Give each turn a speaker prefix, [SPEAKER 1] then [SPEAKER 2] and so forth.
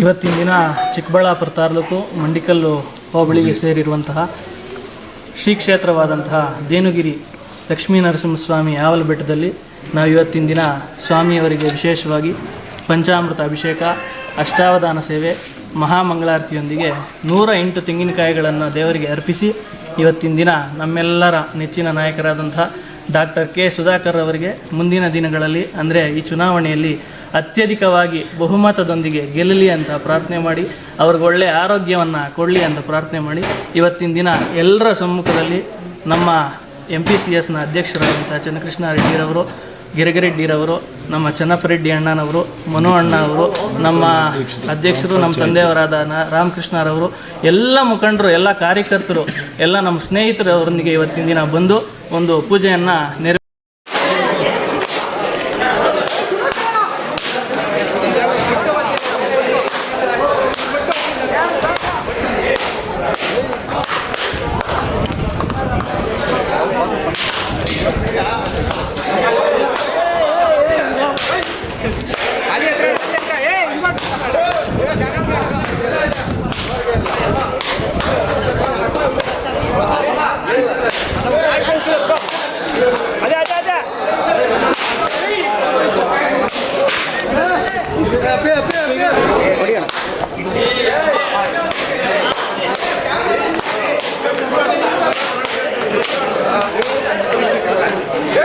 [SPEAKER 1] ಇವತ್ತಿನ ದಿನ ಚಿಕ್ಕಬಳ್ಳಾಪುರ ತಾಲೂಕು ಮಂಡಿಕಲ್ಲು ಹೋಬಳಿಗೆ ಸೇರಿರುವಂತಹ ಶ್ರೀ ಕ್ಷೇತ್ರವಾದಂತಹ ದೇನುಗಿರಿ ಲಕ್ಷ್ಮೀ ನರಸಿಂಹಸ್ವಾಮಿ ಯಾವಲ ಬೆಟ್ಟದಲ್ಲಿ ನಾವು ಇವತ್ತಿನ ದಿನ ಸ್ವಾಮಿಯವರಿಗೆ ವಿಶೇಷವಾಗಿ ಪಂಚಾಮೃತ ಅಭಿಷೇಕ ಅಷ್ಟಾವಧಾನ ಸೇವೆ ಮಹಾಮಂಗಳಾರತಿಯೊಂದಿಗೆ ನೂರ ಎಂಟು ತೆಂಗಿನಕಾಯಿಗಳನ್ನು ದೇವರಿಗೆ ಅರ್ಪಿಸಿ ಇವತ್ತಿನ ದಿನ ನಮ್ಮೆಲ್ಲರ ನೆಚ್ಚಿನ ನಾಯಕರಾದಂತಹ ಡಾಕ್ಟರ್ ಕೆ ಸುಧಾಕರ್ ಅವರಿಗೆ ಮುಂದಿನ ದಿನಗಳಲ್ಲಿ ಅಂದರೆ ಈ ಚುನಾವಣೆಯಲ್ಲಿ ಅತ್ಯಧಿಕವಾಗಿ ಬಹುಮತದೊಂದಿಗೆ ಗೆಲ್ಲಲಿ ಅಂತ ಪ್ರಾರ್ಥನೆ ಮಾಡಿ, ಅವ್ರಿಗೆ ಒಳ್ಳೆಯ ಆರೋಗ್ಯವನ್ನು ಕೊಡಲಿ ಅಂತ ಪ್ರಾರ್ಥನೆ ಮಾಡಿ, ಇವತ್ತಿನ ದಿನ ಎಲ್ಲರ ಸಮ್ಮುಖದಲ್ಲಿ ನಮ್ಮ ಎಂ ಪಿ ಸಿ ಎಸ್ನ ಅಧ್ಯಕ್ಷರಾದಂಥ ಚನ್ನಕೃಷ್ಣ ರೆಡ್ಡಿರವರು, ಗಿರಿಗಿರೆಡ್ಡಿರವರು, ನಮ್ಮ ಚನ್ನಪ್ಪರೆಡ್ಡಿ ಅಣ್ಣನವರು, ಮನು ಅಣ್ಣ ಅವರು ನಮ್ಮ ಅಧ್ಯಕ್ಷರು, ನಮ್ಮ ತಂದೆಯವರಾದ ರಾಮಕೃಷ್ಣರವರು, ಎಲ್ಲ ಮುಖಂಡರು, ಎಲ್ಲ ಕಾರ್ಯಕರ್ತರು, ಎಲ್ಲ ನಮ್ಮ ಸ್ನೇಹಿತರವರೊಂದಿಗೆ ಇವತ್ತಿನ ದಿನ ಬಂದು ಒಂದು ಪೂಜೆಯನ್ನು ನೆರವೇರಿಸಿ கொடியானம்